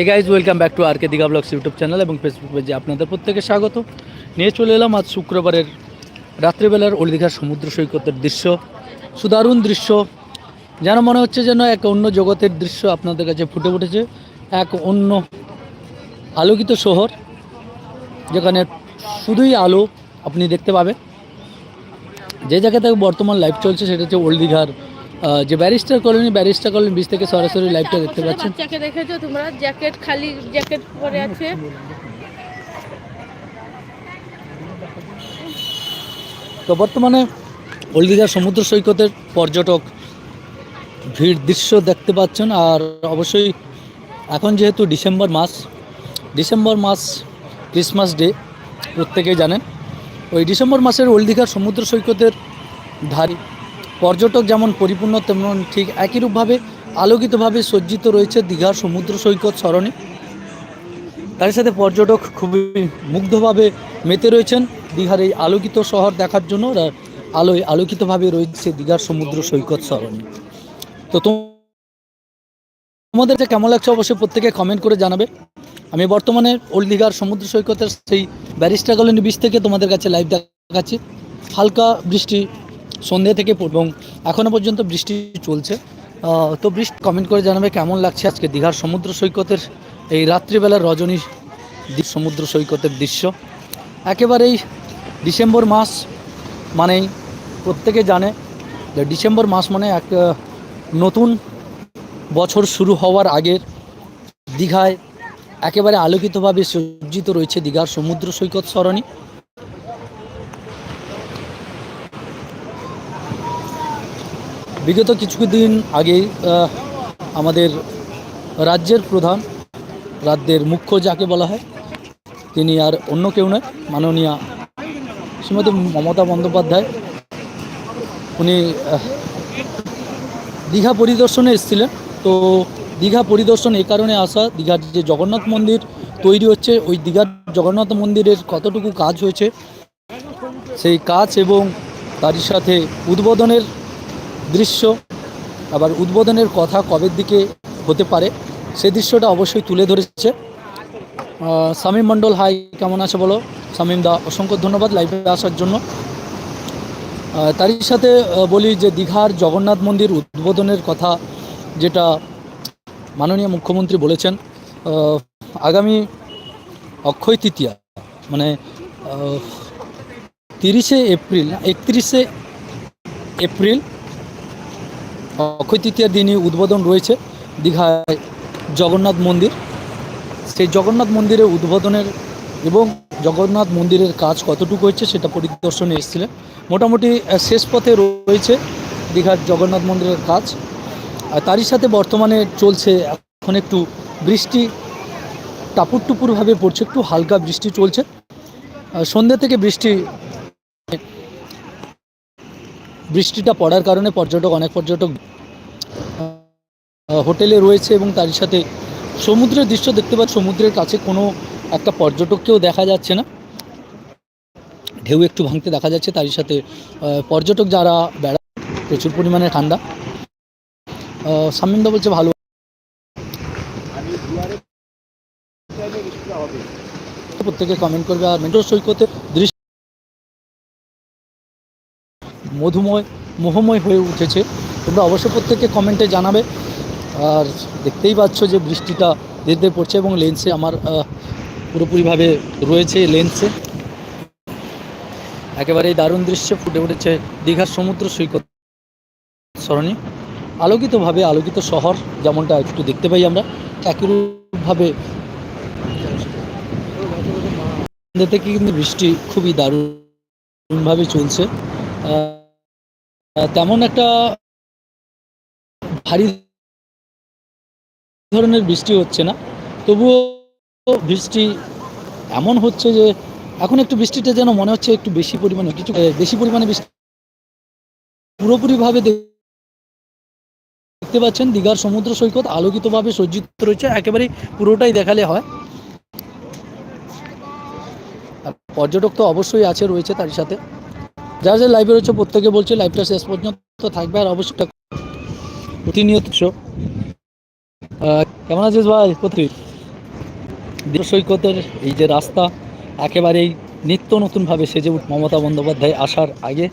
Hey guys welcome back to R K Digha blogs YouTube channel এবং Facebook পেজে আপনাদের প্রত্যেকে স্বাগত। নিয়ে চলে এলাম আজ শুক্রবারের রাত্রিবেলার ওল্ড দীঘার সমুদ্র সৈকতের দৃশ্য, সুদারুণ দৃশ্য, যেন মনে হচ্ছে যেন এক অন্য জগতের দৃশ্য আপনাদের কাছে ফুটে উঠেছে। এক অন্য আলোকিত শহর, যেখানে শুধুই আলো আপনি দেখতে পাবেন। যে জায়গা থেকে বর্তমান লাইভ চলছে সেটা হচ্ছে ওল্ড দীঘার যে barrister colony barrister colony beach থেকে সরাসরি লাইভটা দেখতে পাচ্ছেন। বাচ্চাকে দেখেছ তোমরা? জ্যাকেট খালি জ্যাকেট পরে আছে। তো বর্তমানে ওল্ড দীঘার সমুদ্র সৈকতের পর্যটক ভিড় দৃশ্য দেখতে পাচ্ছেন আর অবশ্যই এখন যেহেতু ডিসেম্বর মাস ডিসেম্বর মাস ক্রিসমাস ডে প্রত্যেকেই জানেন। ওই ডিসেম্বর মাসের ওল্ড সমুদ্র সৈকতের ধারে পর্যটক যেমন পরিপূর্ণ, তেমন ঠিক একই রূপভাবে আলোকিতভাবে সজ্জিত রয়েছে দীঘার সমুদ্র সৈকত সরণি। তার সাথে পর্যটক খুবই মুগ্ধভাবে মেতে রয়েছেন। দীঘার এই আলোকিত শহর দেখার জন্য আলোয় আলোকিতভাবে রয়েছে দীঘার সমুদ্র সৈকত সরণি। তো তোম- তোমাদের যে কেমন লাগছে অবশ্যই প্রত্যেকে কমেন্ট করে জানাবে। আমি বর্তমানে ওল্ড দীঘার সমুদ্র সৈকতের সেই ব্যারিস্টার কলোনি বিচ থেকে তোমাদের কাছে লাইভ দেখাচ্ছি। হালকা বৃষ্টি সন্ধ্যে থেকে এবং এখনও পর্যন্ত বৃষ্টি চলছে। তো বৃষ্টি কমেন্ট করে জানাবে কেমন লাগছে আজকে দীঘার সমুদ্র সৈকতের এই রাত্রিবেলার রজনী সমুদ্র সৈকতের দৃশ্য। একেবারেই ডিসেম্বর মাস মানেই প্রত্যেকে জানে যে ডিসেম্বর মাস মানে এক নতুন বছর শুরু হওয়ার আগের দীঘায় একেবারে আলোকিতভাবে সজ্জিত রয়েছে দীঘার সমুদ্র সৈকত সরণি। বিগত কিছুদিন আগেই আহ, আমাদের রাজ্যের প্রধান রাজ্যের মুখ্য যাকে বলা হয় তিনি আর অন্য কেউ নয় মাননীয়া শ্রীমতী মমতা বন্দ্যোপাধ্যায়। উনি দীঘা পরিদর্শনে এসেছিলেন। তো দীঘা পরিদর্শন এ কারণে আসা দীঘার যে জগন্নাথ মন্দির তৈরি হচ্ছে ওই দীঘার জগন্নাথ মন্দিরের কতটুকু কাজ হয়েছে সেই কাজ এবং তারই সাথে উদ্বোধনের দৃশ্য আবার উদ্বোধনের কথা কবের দিকে হতে পারে সে দৃশ্যটা অবশ্যই তুলে ধরেছে। শামীম মণ্ডল, হাই, কেমন আছে বলো? শামীম দা, অসংখ্য ধন্যবাদ লাইভে আসার জন্য। তারই সাথে বলি যে দীঘার জগন্নাথ মন্দির উদ্বোধনের কথা যেটা মাননীয় মুখ্যমন্ত্রী বলেছেন আগামী অক্ষয় তৃতীয়া মানে তিরিশে এপ্রিল, একত্রিশে এপ্রিল অক্ষয় তৃতীয়ার দিনই উদ্বোধন রয়েছে দীঘায় জগন্নাথ মন্দির। সেই জগন্নাথ মন্দিরের উদ্বোধনের এবং জগন্নাথ মন্দিরের কাজ কতটুকু হয়েছে সেটা পরিদর্শনে এসেছিলেন। মোটামুটি শেষ পথে রয়েছে দীঘার জগন্নাথ মন্দিরের কাজ। আর তারই সাথে বর্তমানে চলছে, এখন একটু বৃষ্টি টাপুর টুপুরভাবে পড়ছে, একটু হালকা বৃষ্টি চলছে। সন্ধ্যে থেকে বৃষ্টি বৃষ্টিটা পড়ার কারণে পর্যটক, অনেক পর্যটক হোটেলে রয়েছে এবং তার সাথে সমুদ্রের দৃশ্য দেখতে পাচ্ছি। সমুদ্রের কাছে কোনো একটা পর্যটককেও দেখা যাচ্ছে না। ঢেউ একটু ভাঙতে দেখা যাচ্ছে, তারই সাথে পর্যটক যারা বেড়া প্রচুর পরিমাণে ঠান্ডা। শামীমদা বলছে ভালো। প্রত্যেকে কমেন্ট করবে আর মেট্রো সৈকতের দৃশ্য মধুময়, মোহময় হয়ে উঠেছে। তোমরা অবশ্যই প্রত্যেককে কমেন্টে জানাবে। আর দেখতেই পাচ্ছ যে বৃষ্টিটা ধীরে ধীরে পড়ছে এবং লেন্সে আমার পুরোপুরিভাবে রয়েছে লেন্সে একেবারেই দারুণ দৃশ্য, ফুটে উঠেছে দীঘার সমুদ্র সৈকত সরণি। আলোকিতভাবে আলোকিত শহর যেমনটা একটু দেখতে পাই আমরা, একইরূপভাবে থেকে কিন্তু বৃষ্টি খুবই দারুণভাবে চলছে। তেমন একটা ভারী ধরনের বৃষ্টি হচ্ছে না। তবুও বৃষ্টি এমন হচ্ছে যে, এখন একটু বৃষ্টিটা যেন মনে হচ্ছে একটু বেশি পরিমাণে, কিছু বেশি পরিমাণে বৃষ্টি পুরোপুরিভাবে দেখতে পাচ্ছেন দীঘার সমুদ্র সৈকত, আলোকিতভাবে সজ্জিত রয়েছে একেবারে পুরোটাই দেখালে হয়। পর্যটক তো অবশ্যই আছে, রয়েছে তার সাথে। যারা যে লাইভে রয়েছে, প্রত্যেকে বলছে লাইভটা শেষ পর্যন্ত থাকবে আর অবশ্যই প্রতিনিয়ত। কেমন আছিস ভাই? কোথায় সৈকতের এই যে রাস্তা, একেবারেই নিত্য নতুনভাবে সেজে মমতা বন্দ্যোপাধ্যায় আসার আগে।